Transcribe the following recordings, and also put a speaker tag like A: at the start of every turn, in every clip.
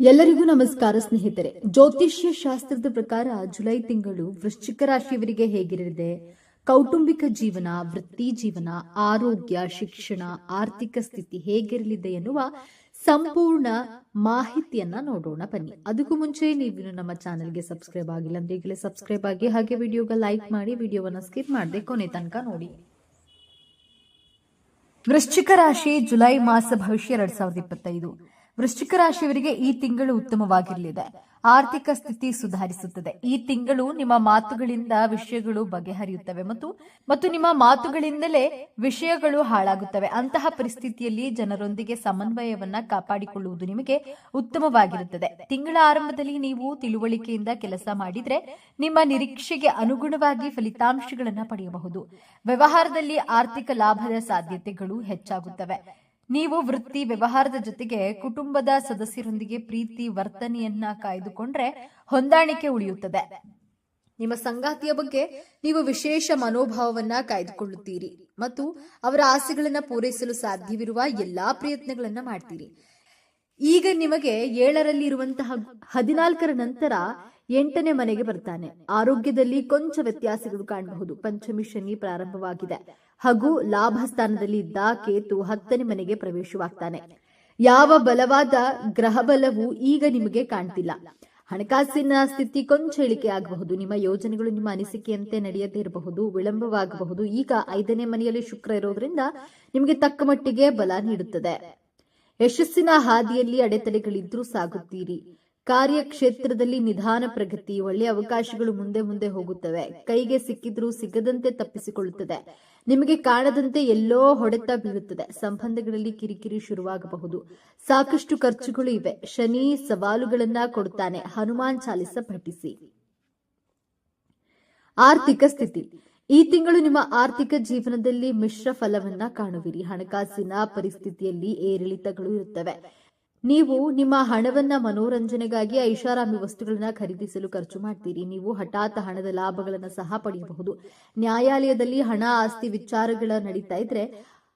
A: ಎಲ್ಲರಿಗೂ ನಮಸ್ಕಾರ ಸ್ನೇಹಿತರೆ. ಜ್ಯೋತಿಷ್ಯ ಶಾಸ್ತ್ರದ ಪ್ರಕಾರ ಜುಲೈ ತಿಂಗಳು ವೃಶ್ಚಿಕ ರಾಶಿಯವರಿಗೆ ಹೇಗಿರಲಿದೆ? ಕೌಟುಂಬಿಕ ಜೀವನ, ವೃತ್ತಿ ಜೀವನ, ಆರೋಗ್ಯ, ಶಿಕ್ಷಣ, ಆರ್ಥಿಕ ಸ್ಥಿತಿ ಹೇಗಿರಲಿದೆ ಎನ್ನುವ ಸಂಪೂರ್ಣ ಮಾಹಿತಿಯನ್ನ ನೋಡೋಣ ಬನ್ನಿ. ಅದಕ್ಕೂ ಮುಂಚೆ ನೀವು ನಮ್ಮ ಚಾನೆಲ್ಗೆ ಸಬ್ಸ್ಕ್ರೈಬ್ ಆಗಿಲ್ಲ ಅಂದ್ರೆ ಈಗಲೇ ಸಬ್ಸ್ಕ್ರೈಬ್ ಆಗಿ ಹಾಗೆ ವಿಡಿಯೋಗೆ ಲೈಕ್ ಮಾಡಿ, ವಿಡಿಯೋವನ್ನ ಸ್ಕಿಪ್ ಮಾಡದೆ ಕೊನೆ ತನಕ ನೋಡಿ. ವೃಶ್ಚಿಕ ರಾಶಿ ಜುಲೈ ಮಾಸ ಭವಿಷ್ಯ ಎರಡ್ ಸಾವಿರದ ಇಪ್ಪತ್ತೈದು. ವೃಶ್ಚಿಕ ರಾಶಿಯವರಿಗೆ ಈ ತಿಂಗಳು ಉತ್ತಮವಾಗಿರಲಿದೆ. ಆರ್ಥಿಕ ಸ್ಥಿತಿ ಸುಧಾರಿಸುತ್ತದೆ. ಈ ತಿಂಗಳು ನಿಮ್ಮ ಮಾತುಗಳಿಂದ ವಿಷಯಗಳು ಬಗೆಹರಿಯುತ್ತವೆ ಮತ್ತು ಮತ್ತು ನಿಮ್ಮ ಮಾತುಗಳಿಂದಲೇ ವಿಷಯಗಳು ಹಾಳಾಗುತ್ತವೆ. ಅಂತಹ ಪರಿಸ್ಥಿತಿಯಲ್ಲಿ ಜನರೊಂದಿಗೆ ಸಮನ್ವಯವನ್ನ ಕಾಪಾಡಿಕೊಳ್ಳುವುದು ನಿಮಗೆ ಉತ್ತಮವಾಗಿರುತ್ತದೆ. ತಿಂಗಳ ಆರಂಭದಲ್ಲಿ ನೀವು ತಿಳುವಳಿಕೆಯಿಂದ ಕೆಲಸ ಮಾಡಿದ್ರೆ ನಿಮ್ಮ ನಿರೀಕ್ಷೆಗೆ ಅನುಗುಣವಾಗಿ ಫಲಿತಾಂಶಗಳನ್ನು ಪಡೆಯಬಹುದು. ವ್ಯವಹಾರದಲ್ಲಿ ಆರ್ಥಿಕ ಲಾಭದ ಸಾಧ್ಯತೆಗಳು ಹೆಚ್ಚಾಗುತ್ತವೆ. ನೀವು ವೃತ್ತಿ ವ್ಯವಹಾರದ ಜೊತೆಗೆ ಕುಟುಂಬದ ಸದಸ್ಯರೊಂದಿಗೆ ಪ್ರೀತಿ ವರ್ತನೆಯನ್ನ ಕಾಯ್ದುಕೊಂಡ್ರೆ ಹೊಂದಾಣಿಕೆ ಉಳಿಯುತ್ತದೆ. ನಿಮ್ಮ ಸಂಗಾತಿಯ ಬಗ್ಗೆ ನೀವು ವಿಶೇಷ ಮನೋಭಾವವನ್ನ ಕಾಯ್ದುಕೊಳ್ಳುತ್ತೀರಿ ಮತ್ತು ಅವರ ಆಸೆಗಳನ್ನ ಪೂರೈಸಲು ಸಾಧ್ಯವಿರುವ ಎಲ್ಲಾ ಪ್ರಯತ್ನಗಳನ್ನ ಮಾಡ್ತೀರಿ. ಈಗ ನಿಮಗೆ ಏಳರಲ್ಲಿ ಇರುವಂತಹ ಹದಿನಾಲ್ಕರ ನಂತರ ಎಂಟನೇ ಮನೆಗೆ ಬರ್ತಾನೆ. ಆರೋಗ್ಯದಲ್ಲಿ ಕೊಂಚ ವ್ಯತ್ಯಾಸಗಳು ಕಾಣಬಹುದು. ಪಂಚಮಿ, ಶನಿ ಪ್ರಾರಂಭವಾಗಿದೆ. ಹಾಗೂ ಲಾಭ ಸ್ಥಾನದಲ್ಲಿ ಇದ್ದ ಕೇತು ಹತ್ತನೇ ಮನೆಗೆ ಪ್ರವೇಶವಾಗ್ತಾನೆ. ಯಾವ ಬಲವಾದ ಗ್ರಹ ಬಲವು ಈಗ ನಿಮಗೆ ಕಾಣ್ತಿಲ್ಲ. ಹಣಕಾಸಿನ ಸ್ಥಿತಿ ಕೊಂಚ ಇಳಿಕೆ ಆಗಬಹುದು. ನಿಮ್ಮ ಯೋಜನೆಗಳು ನಿಮ್ಮ ಅನಿಸಿಕೆಯಂತೆ ನಡೆಯದೇ ಇರಬಹುದು, ವಿಳಂಬವಾಗಬಹುದು. ಈಗ ಐದನೇ ಮನೆಯಲ್ಲಿ ಶುಕ್ರ ಇರೋದ್ರಿಂದ ನಿಮಗೆ ತಕ್ಕ ಮಟ್ಟಿಗೆ ಬಲ ನೀಡುತ್ತದೆ. ಯಶಸ್ಸಿನ ಹಾದಿಯಲ್ಲಿ ಅಡೆತಡೆಗಳಿದ್ರೂ ಸಾಗುತ್ತೀರಿ. ಕಾರ್ಯಕ್ಷೇತ್ರದಲ್ಲಿ ನಿಧಾನ ಪ್ರಗತಿ, ಒಳ್ಳೆಯ ಅವಕಾಶಗಳು ಮುಂದೆ ಮುಂದೆ ಹೋಗುತ್ತವೆ. ಕೈಗೆ ಸಿಕ್ಕಿದ್ರೂ ಸಿಗದಂತೆ ತಪ್ಪಿಸಿಕೊಳ್ಳುತ್ತದೆ. ನಿಮಗೆ ಕಾಣದಂತೆ ಎಲ್ಲೋ ಹೊಡೆತ ಬೀಳುತ್ತದೆ. ಸಂಬಂಧಗಳಲ್ಲಿ ಕಿರಿಕಿರಿ ಶುರುವಾಗಬಹುದು. ಸಾಕಷ್ಟು ಖರ್ಚುಗಳು ಇವೆ. ಶನಿ ಸವಾಲುಗಳನ್ನ ಕೊಡುತ್ತಾನೆ ಹನುಮಾನ್ ಚಾಲಿಸ ಪಠಿಸಿ. ಆರ್ಥಿಕ ಸ್ಥಿತಿ. ಈ ತಿಂಗಳು ನಿಮ್ಮ ಆರ್ಥಿಕ ಜೀವನದಲ್ಲಿ ಮಿಶ್ರ ಫಲವನ್ನ ಕಾಣುವಿರಿ. ಹಣಕಾಸಿನ ಪರಿಸ್ಥಿತಿಯಲ್ಲಿ ಏರಿಳಿತಗಳು ಇರುತ್ತವೆ. ನೀವು ನಿಮ್ಮ ಹಣವನ್ನ ಮನೋರಂಜನೆಗಾಗಿ ಐಷಾರಾಮಿ ವಸ್ತುಗಳನ್ನ ಖರೀದಿಸಲು ಖರ್ಚು ಮಾಡ್ತೀರಿ. ನೀವು ಹಠಾತ್ ಹಣದ ಲಾಭಗಳನ್ನ ಸಹ ಪಡೆಯಬಹುದು. ನ್ಯಾಯಾಲಯದಲ್ಲಿ ಹಣ ಆಸ್ತಿ ವಿಚಾರಗಳ ನಡೀತಾ ಇದ್ರೆ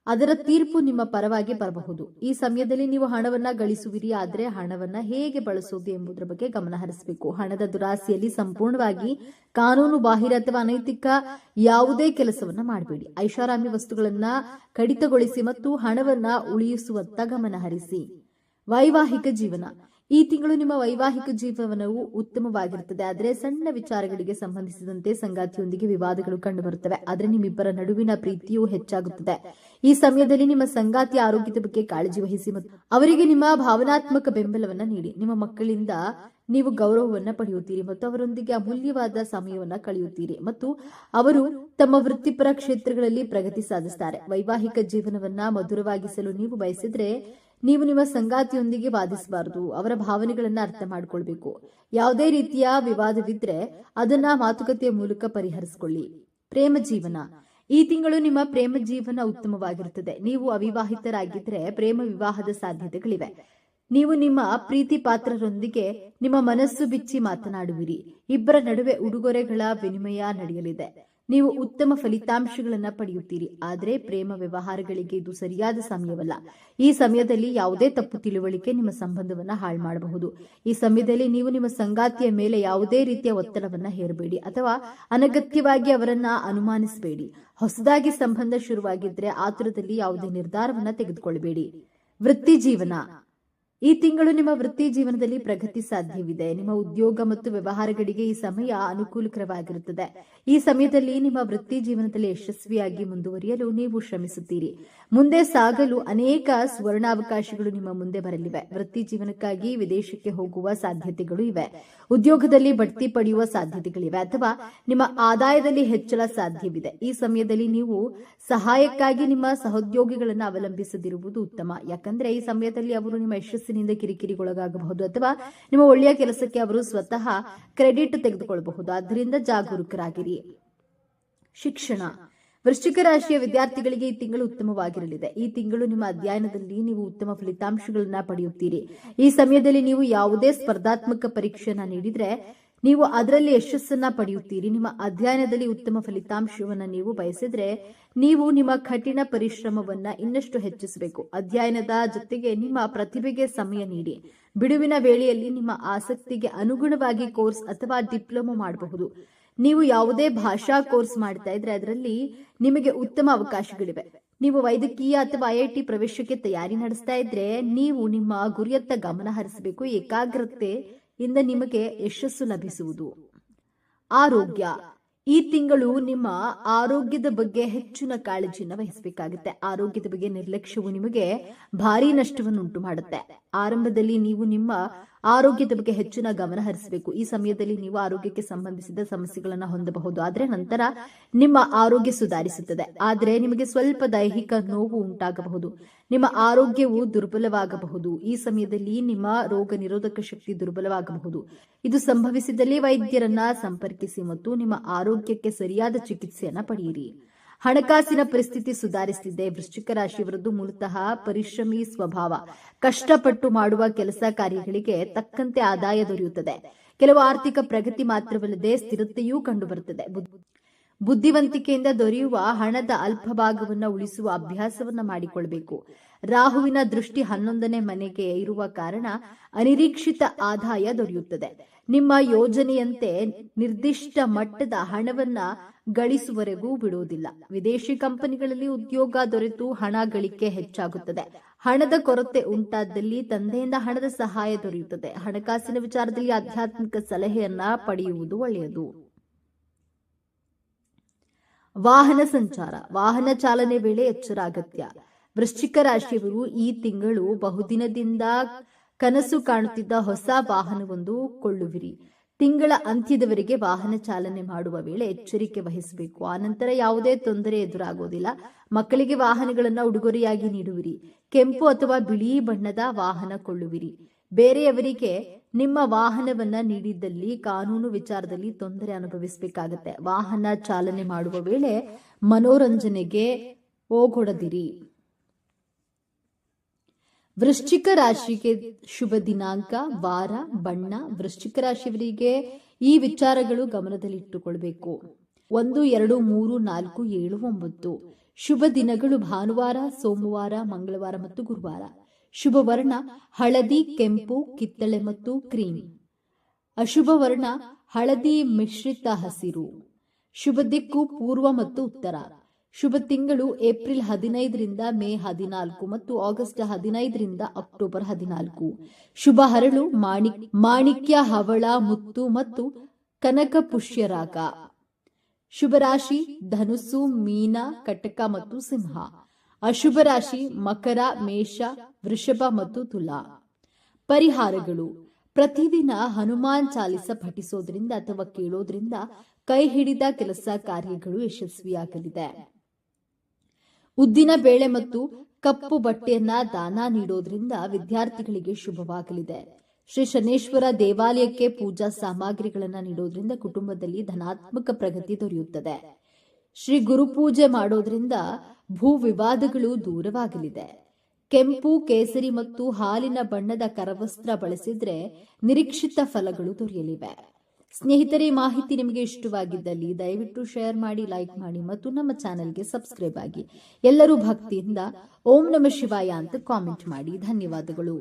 A: ಅದರ ತೀರ್ಪು ನಿಮ್ಮ ಪರವಾಗಿ ಬರಬಹುದು. ಈ ಸಮಯದಲ್ಲಿ ನೀವು ಹಣವನ್ನ ಗಳಿಸುವಿರಿ, ಆದರೆ ಹಣವನ್ನ ಹೇಗೆ ಬಳಸೋದು ಎಂಬುದರ ಬಗ್ಗೆ ಗಮನ ಹರಿಸಬೇಕು. ಹಣದ ದುರಾಸೆಯಲ್ಲಿ ಸಂಪೂರ್ಣವಾಗಿ ಕಾನೂನು ಬಾಹಿರ ಅಥವಾ ಅನೈತಿಕ ಯಾವುದೇ ಕೆಲಸವನ್ನ ಮಾಡಬೇಡಿ. ಐಷಾರಾಮಿ ವಸ್ತುಗಳನ್ನ ಕಡಿತಗೊಳಿಸಿ ಮತ್ತು ಹಣವನ್ನ ಉಳಿಯಿಸುವತ್ತ ಗಮನ ಹರಿಸಿ. ವೈವಾಹಿಕ ಜೀವನ. ಈ ತಿಂಗಳು ನಿಮ್ಮ ವೈವಾಹಿಕ ಜೀವನವು ಉತ್ತಮವಾಗಿರುತ್ತದೆ. ಆದರೆ ಸಣ್ಣ ವಿಚಾರಗಳಿಗೆ ಸಂಬಂಧಿಸಿದಂತೆ ಸಂಗಾತಿಯೊಂದಿಗೆ ವಿವಾದಗಳು ಕಂಡುಬರುತ್ತವೆ. ಆದರೆ ನಿಮ್ಮಿಬ್ಬರ ನಡುವಿನ ಪ್ರೀತಿಯೂ ಹೆಚ್ಚಾಗುತ್ತದೆ. ಈ ಸಮಯದಲ್ಲಿ ನಿಮ್ಮ ಸಂಗಾತಿಯ ಆರೋಗ್ಯದ ಬಗ್ಗೆ ಕಾಳಜಿ ವಹಿಸಿ ಮತ್ತು ಅವರಿಗೆ ನಿಮ್ಮ ಭಾವನಾತ್ಮಕ ಬೆಂಬಲವನ್ನ ನೀಡಿ. ನಿಮ್ಮ ಮಕ್ಕಳಿಂದ ನೀವು ಗೌರವವನ್ನ ಪಡೆಯುತ್ತೀರಿ ಮತ್ತು ಅವರೊಂದಿಗೆ ಅಮೂಲ್ಯವಾದ ಸಮಯವನ್ನ ಕಳೆಯುತ್ತೀರಿ ಮತ್ತು ಅವರು ತಮ್ಮ ವೃತ್ತಿಪರ ಕ್ಷೇತ್ರಗಳಲ್ಲಿ ಪ್ರಗತಿ ಸಾಧಿಸುತ್ತಾರೆ ವೈವಾಹಿಕ ಜೀವನವನ್ನ ಮಧುರವಾಗಿಸಲು ನೀವು ಬಯಸಿದ್ರೆ ನೀವು ನಿಮ್ಮ ಸಂಗಾತಿಯೊಂದಿಗೆ ವಾದಿಸಬಾರದು. ಅವರ ಭಾವನೆಗಳನ್ನ ಅರ್ಥ ಮಾಡಿಕೊಳ್ಬೇಕು. ಯಾವುದೇ ರೀತಿಯ ವಿವಾದವಿದ್ರೆ ಅದನ್ನ ಮಾತುಕತೆಯ ಮೂಲಕ ಪರಿಹರಿಸಿಕೊಳ್ಳಿ. ಪ್ರೇಮ ಜೀವನ. ಈ ತಿಂಗಳು ನಿಮ್ಮ ಪ್ರೇಮ ಜೀವನ ಉತ್ತಮವಾಗಿರುತ್ತದೆ. ನೀವು ಅವಿವಾಹಿತರಾಗಿದ್ರೆ ಪ್ರೇಮ ವಿವಾಹದ ಸಾಧ್ಯತೆಗಳಿವೆ. ನೀವು ನಿಮ್ಮ ಪ್ರೀತಿ ಪಾತ್ರರೊಂದಿಗೆ ನಿಮ್ಮ ಮನಸ್ಸು ಬಿಚ್ಚಿ ಮಾತನಾಡುವಿರಿ. ಇಬ್ಬರ ನಡುವೆ ಉಡುಗೊರೆಗಳ ವಿನಿಮಯ ನಡೆಯಲಿದೆ. ನೀವು ಉತ್ತಮ ಫಲಿತಾಂಶಗಳನ್ನ ಪಡೆಯುತ್ತೀರಿ. ಆದರೆ ಪ್ರೇಮ ವ್ಯವಹಾರಗಳಿಗೆ ಇದು ಸರಿಯಾದ ಸಮಯವಲ್ಲ. ಈ ಸಮಯದಲ್ಲಿ ಯಾವುದೇ ತಪ್ಪು ತಿಳುವಳಿಕೆ ನಿಮ್ಮ ಸಂಬಂಧವನ್ನ ಹಾಳು ಮಾಡಬಹುದು. ಈ ಸಮಯದಲ್ಲಿ ನೀವು ನಿಮ್ಮ ಸಂಗಾತಿಯ ಮೇಲೆ ಯಾವುದೇ ರೀತಿಯ ಒತ್ತಡವನ್ನ ಹೇರಬೇಡಿ ಅಥವಾ ಅನಗತ್ಯವಾಗಿ ಅವರನ್ನ ಅನುಮಾನಿಸಬೇಡಿ. ಹೊಸದಾಗಿ ಸಂಬಂಧ ಶುರುವಾಗಿದ್ರೆ ಆತುರದಲ್ಲಿ ಯಾವುದೇ ನಿರ್ಧಾರವನ್ನ ತೆಗೆದುಕೊಳ್ಳಬೇಡಿ ವೃತ್ತಿ ಜೀವನ. ಈ ತಿಂಗಳು ನಿಮ್ಮ ವೃತ್ತಿ ಜೀವನದಲ್ಲಿ ಪ್ರಗತಿ ಸಾಧ್ಯವಿದೆ. ನಿಮ್ಮ ಉದ್ಯೋಗ ಮತ್ತು ವ್ಯವಹಾರಗಳಿಗೆ ಈ ಸಮಯ ಅನುಕೂಲಕರವಾಗಿರುತ್ತದೆ. ಈ ಸಮಯದಲ್ಲಿ ನಿಮ್ಮ ವೃತ್ತಿ ಜೀವನದಲ್ಲಿ ಯಶಸ್ವಿಯಾಗಿ ಮುಂದುವರಿಯಲು ನೀವು ಶ್ರಮಿಸುತ್ತೀರಿ. ಮುಂದೆ ಸಾಗಲು ಅನೇಕ ಸುವರ್ಣಾವಕಾಶಗಳು ನಿಮ್ಮ ಮುಂದೆ ಬರಲಿವೆ. ವೃತ್ತಿ ಜೀವನಕ್ಕಾಗಿ ವಿದೇಶಕ್ಕೆ ಹೋಗುವ ಸಾಧ್ಯತೆಗಳು ಇವೆ. ಉದ್ಯೋಗದಲ್ಲಿ ಬಡ್ತಿ ಪಡೆಯುವ ಸಾಧ್ಯತೆಗಳಿವೆ ಅಥವಾ ನಿಮ್ಮ ಆದಾಯದಲ್ಲಿ ಹೆಚ್ಚಳ ಸಾಧ್ಯವಿದೆ. ಈ ಸಮಯದಲ್ಲಿ ನೀವು ಸಹಾಯಕ್ಕಾಗಿ ನಿಮ್ಮ ಸಹೋದ್ಯೋಗಿಗಳನ್ನು ಅವಲಂಬಿಸದಿರುವುದು ಉತ್ತಮ. ಯಾಕಂದ್ರೆ ಈ ಸಮಯದಲ್ಲಿ ಅವರು ನಿಮ್ಮ ಯಶಸ್ಸಿನಿಂದ ಕಿರಿಕಿರಿಗೊಳಗಾಗಬಹುದು ಅಥವಾ ನಿಮ್ಮ ಒಳ್ಳೆಯ ಕೆಲಸಕ್ಕೆ ಅವರು ಸ್ವತಃ ಕ್ರೆಡಿಟ್ ತೆಗೆದುಕೊಳ್ಳಬಹುದು. ಆದ್ದರಿಂದ ಜಾಗರೂಕರಾಗಿರಿ. ಶಿಕ್ಷಣ. ವೃಶ್ಚಿಕ ರಾಶಿಯ ವಿದ್ಯಾರ್ಥಿಗಳಿಗೆ ಈ ತಿಂಗಳು ಉತ್ತಮವಾಗಿರಲಿದೆ. ಈ ತಿಂಗಳು ನಿಮ್ಮ ಅಧ್ಯಯನದಲ್ಲಿ ನೀವು ಉತ್ತಮ ಫಲಿತಾಂಶಗಳನ್ನ ಪಡೆಯುತ್ತೀರಿ. ಈ ಸಮಯದಲ್ಲಿ ನೀವು ಯಾವುದೇ ಸ್ಪರ್ಧಾತ್ಮಕ ಪರೀಕ್ಷೆಯನ್ನ ನೀಡಿದ್ರೆ ನೀವು ಅದರಲ್ಲಿ ಯಶಸ್ಸನ್ನ ಪಡೆಯುತ್ತೀರಿ. ನಿಮ್ಮ ಅಧ್ಯಯನದಲ್ಲಿ ಉತ್ತಮ ಫಲಿತಾಂಶವನ್ನ ನೀವು ಬಯಸಿದ್ರೆ ನೀವು ನಿಮ್ಮ ಕಠಿಣ ಪರಿಶ್ರಮವನ್ನ ಇನ್ನಷ್ಟು ಹೆಚ್ಚಿಸಬೇಕು. ಅಧ್ಯಯನದ ಜೊತೆಗೆ ನಿಮ್ಮ ಪ್ರತಿಭೆಗೆ ಸಮಯ ನೀಡಿ. ಬಿಡುವಿನ ವೇಳೆಯಲ್ಲಿ ನಿಮ್ಮ ಆಸಕ್ತಿಗೆ ಅನುಗುಣವಾಗಿ ಕೋರ್ಸ್ ಅಥವಾ ಡಿಪ್ಲೊಮಾ ಮಾಡಬಹುದು. ನೀವು ಯಾವುದೇ ಭಾಷಾ ಕೋರ್ಸ್ ಮಾಡ್ತಾ ಇದ್ರೆ ಅದರಲ್ಲಿ ನಿಮಗೆ ಉತ್ತಮ ಅವಕಾಶಗಳಿವೆ. ನೀವು ವೈದ್ಯಕೀಯ ಅಥವಾ ಐಐಟಿ ಪ್ರವೇಶಕ್ಕೆ ತಯಾರಿ ನಡೆಸ್ತಾ ಇದ್ರೆ ನೀವು ನಿಮ್ಮ ಗುರಿಯತ್ತ ಗಮನ ಹರಿಸಬೇಕು. ಏಕಾಗ್ರತೆಯಿಂದ ನಿಮಗೆ ಯಶಸ್ಸು ಲಭಿಸುವುದು. ಆರೋಗ್ಯ. ಈ ತಿಂಗಳು ನಿಮ್ಮ ಆರೋಗ್ಯದ ಬಗ್ಗೆ ಹೆಚ್ಚಿನ ಕಾಳಜಿಯನ್ನು ವಹಿಸಬೇಕಾಗುತ್ತೆ. ಆರೋಗ್ಯದ ಬಗ್ಗೆ ನಿರ್ಲಕ್ಷ್ಯವು ನಿಮಗೆ ಭಾರಿ ನಷ್ಟವನ್ನು ಉಂಟು ಮಾಡುತ್ತೆ ಆರಂಭದಲ್ಲಿ ನೀವು ನಿಮ್ಮ ಆರೋಗ್ಯದ ಬಗ್ಗೆ ಹೆಚ್ಚಿನ ಗಮನ ಹರಿಸಬೇಕು. ಈ ಸಮಯದಲ್ಲಿ ನೀವು ಆರೋಗ್ಯಕ್ಕೆ ಸಂಬಂಧಿಸಿದ ಸಮಸ್ಯೆಗಳನ್ನು ಹೊಂದಬಹುದು. ಆದರೆ ನಂತರ ನಿಮ್ಮ ಆರೋಗ್ಯ ಸುಧಾರಿಸುತ್ತದೆ. ಆದರೆ ನಿಮಗೆ ಸ್ವಲ್ಪ ದೈಹಿಕ ನೋವು ಉಂಟಾಗಬಹುದು. ನಿಮ್ಮ ಆರೋಗ್ಯವು ದುರ್ಬಲವಾಗಬಹುದು. ಈ ಸಮಯದಲ್ಲಿ ನಿಮ್ಮ ರೋಗ ನಿರೋಧಕ ಶಕ್ತಿ ದುರ್ಬಲವಾಗಬಹುದು. ಇದು ಸಂಭವಿಸಿದಲ್ಲಿ ವೈದ್ಯರನ್ನ ಸಂಪರ್ಕಿಸಿ ಮತ್ತು ನಿಮ್ಮ ಆರೋಗ್ಯಕ್ಕೆ ಸರಿಯಾದ ಚಿಕಿತ್ಸೆಯನ್ನ ಪಡೆಯಿರಿ. ಹಣಕಾಸಿನ ಪರಿಸ್ಥಿತಿ ಸುಧಾರಿಸುತ್ತಿದೆ ವೃಶ್ಚಿಕ ರಾಶಿಯವರದ್ದು ಮೂಲತಃ ಪರಿಶ್ರಮಿ ಸ್ವಭಾವ. ಕಷ್ಟಪಟ್ಟು ಮಾಡುವ ಕೆಲಸ ಕಾರ್ಯಗಳಿಗೆ ತಕ್ಕಂತೆ ಆದಾಯ ದೊರೆಯುತ್ತದೆ. ಕೆಲವು ಆರ್ಥಿಕ ಪ್ರಗತಿ ಮಾತ್ರವಲ್ಲದೆ ಸ್ಥಿರತೆಯೂ ಕಂಡುಬರುತ್ತದೆ. ಬುದ್ಧಿವಂತಿಕೆಯಿಂದ ದೊರೆಯುವ ಹಣದ ಅಲ್ಪ ಭಾಗವನ್ನು ಉಳಿಸುವ ಅಭ್ಯಾಸವನ್ನ ಮಾಡಿಕೊಳ್ಬೇಕು. ರಾಹುವಿನ ದೃಷ್ಟಿ ಹನ್ನೊಂದನೇ ಮನೆಗೆ ಇರುವ ಕಾರಣ ಅನಿರೀಕ್ಷಿತ ಆದಾಯ ದೊರೆಯುತ್ತದೆ. ನಿಮ್ಮ ಯೋಜನೆಯಂತೆ ನಿರ್ದಿಷ್ಟ ಮಟ್ಟದ ಹಣವನ್ನ ಗಳಿಸುವವರೆಗೂ ಬಿಡುವುದಿಲ್ಲ. ವಿದೇಶಿ ಕಂಪನಿಗಳಲ್ಲಿ ಉದ್ಯೋಗ ದೊರೆತು ಹಣ ಗಳಿಕೆ ಹೆಚ್ಚಾಗುತ್ತದೆ. ಹಣದ ಕೊರತೆ ಉಂಟಾದಲ್ಲಿ ತಂದೆಯಿಂದ ಹಣದ ಸಹಾಯ ದೊರೆಯುತ್ತದೆ. ಹಣಕಾಸಿನ ವಿಚಾರದಲ್ಲಿ ಆಧ್ಯಾತ್ಮಿಕ ಸಲಹೆಯನ್ನ ಪಡೆಯುವುದು ಒಳ್ಳೆಯದು. ವಾಹನ ಸಂಚಾರ, ವಾಹನ ಚಾಲನೆ ವೇಳೆ ಎಚ್ಚರ ಅಗತ್ಯ ವೃಶ್ಚಿಕ ರಾಶಿಯವರು ಈ ತಿಂಗಳು ಬಹುದಿನದಿಂದ ಕನಸು ಕಾಣುತ್ತಿದ್ದ ಹೊಸ ವಾಹನವೊಂದು ಕೊಳ್ಳುವಿರಿ. ತಿಂಗಳ ಅಂತ್ಯದವರೆಗೆ ವಾಹನ ಚಾಲನೆ ಮಾಡುವ ವೇಳೆ ಎಚ್ಚರಿಕೆ ವಹಿಸಬೇಕು. ಆನಂತರ ಯಾವುದೇ ತೊಂದರೆ ಎದುರಾಗುವುದಿಲ್ಲ ಮಕ್ಕಳಿಗೆ ವಾಹನಗಳನ್ನು ಉಡುಗೊರೆಯಾಗಿ ನೀಡುವಿರಿ. ಕೆಂಪು ಅಥವಾ ಬಿಳಿ ಬಣ್ಣದ ವಾಹನ ಕೊಳ್ಳುವಿರಿ. ಬೇರೆಯವರಿಗೆ ನಿಮ್ಮ ವಾಹನವನ್ನ ನೀಡಿದ್ದಲ್ಲಿ, ಕಾನೂನು ವಿಚಾರದಲ್ಲಿ ತೊಂದರೆ ಅನುಭವಿಸಬೇಕಾಗತ್ತೆ. ವಾಹನ ಚಾಲನೆ ಮಾಡುವ ವೇಳೆ ಮನೋರಂಜನೆಗೆ ಹೋಗೊಡದಿರಿ. ವೃಶ್ಚಿಕ ರಾಶಿಗೆ ಶುಭ ದಿನಾಂಕ, ವಾರ, ಬಣ್ಣ. ವೃಶ್ಚಿಕ ರಾಶಿಯವರಿಗೆ ಈ ವಿಚಾರಗಳು ಗಮನದಲ್ಲಿಟ್ಟುಕೊಳ್ಬೇಕು. ಒಂದು, ಎರಡು, ಮೂರು, ನಾಲ್ಕು, ಏಳು, ಒಂಬತ್ತು. ಶುಭ ದಿನಗಳು ಭಾನುವಾರ, ಸೋಮವಾರ, ಮಂಗಳವಾರ ಮತ್ತು ಗುರುವಾರ. ಶುಭ ವರ್ಣ ಹಳದಿ, ಕೆಂಪು, ಕಿತ್ತಳೆ ಮತ್ತು ಕ್ರೀಮ್. ಅಶುಭ ವರ್ಣ ಹಳದಿ, ಮಿಶ್ರಿತ ಹಸಿರು. ಶುಭ ದಿಕ್ಕು ಪೂರ್ವ ಮತ್ತು ಉತ್ತರ. ಶುಭ ತಿಂಗಳು ಏಪ್ರಿಲ್ ಹದಿನೈದರಿಂದ ಮೇ ಹದಿನಾಲ್ಕು ಮತ್ತು ಆಗಸ್ಟ್ ಹದಿನೈದರಿಂದ ಅಕ್ಟೋಬರ್ ಹದಿನಾಲ್ಕು. ಶುಭ ಹರಳು ಮಾಣಿಕ್ ಮಾಣಿಕ್ಯ, ಹವಳ, ಮುತ್ತು ಮತ್ತು ಕನಕ ಪುಷ್ಯರಾಗ ಶುಭ ರಾಶಿ ಧನುಸು ಮೀನ, ಕಟಕ ಮತ್ತು ಸಿಂಹ. ಅಶುಭ ರಾಶಿ, ಮಕರ, ಮೇಷ ವೃಷಭ ಮತ್ತು ತುಲಾ. ಪರಿಹಾರಗಳು. ಪ್ರತಿದಿನ ಹನುಮಾನ್ ಚಾಲಿಸ ಪಠಿಸೋದ್ರಿಂದ ಅಥವಾ ಕೇಳೋದ್ರಿಂದ ಕೈ ಹಿಡಿದ ಕೆಲಸ ಕಾರ್ಯಗಳು ಯಶಸ್ವಿಯಾಗಲಿದೆ. ಉದ್ದಿನ ಬೇಳೆ ಮತ್ತು ಕಪ್ಪು ಬಟ್ಟೆಯನ್ನ ದಾನ ನೀಡೋದ್ರಿಂದ ವಿದ್ಯಾರ್ಥಿಗಳಿಗೆ ಶುಭವಾಗಲಿದೆ. ಶ್ರೀ ಶನೇಶ್ವರ ದೇವಾಲಯಕ್ಕೆ ಪೂಜಾ ಸಾಮಗ್ರಿಗಳನ್ನ ನೀಡೋದ್ರಿಂದ ಕುಟುಂಬದಲ್ಲಿ ಧನಾತ್ಮಕ ಪ್ರಗತಿ ದೊರೆಯುತ್ತದೆ. ಶ್ರೀ ಗುರುಪೂಜೆ ಮಾಡೋದ್ರಿಂದ ಭೂ ವಿವಾದಗಳು ದೂರವಾಗಲಿದೆ. ಕೆಂಪು, ಕೇಸರಿ ಮತ್ತು ಹಾಲಿನ ಬಣ್ಣದ ಕರವಸ್ತ್ರ ಬಳಸಿದ್ರೆ ನಿರೀಕ್ಷಿತ ಫಲಗಳು ದೊರೆಯಲಿವೆ. ಸ್ನೇಹಿತರೆ, ಮಾಹಿತಿ ನಿಮಗೆ ಇಷ್ಟವಾಗಿದ್ದಲ್ಲಿ ದಯವಿಟ್ಟು ಶೇರ್ ಮಾಡಿ, ಲೈಕ್ ಮಾಡಿ ಮತ್ತು ನಮ್ಮ ಚಾನೆಲ್ಗೆ ಸಬ್ಸ್ಕ್ರೈಬ್ ಆಗಿ. ಎಲ್ಲರೂ ಭಕ್ತಿಯಿಂದ ಓಂ ನಮ ಶಿವಾಯ ಅಂತ ಕಾಮೆಂಟ್ ಮಾಡಿ. ಧನ್ಯವಾದಗಳು.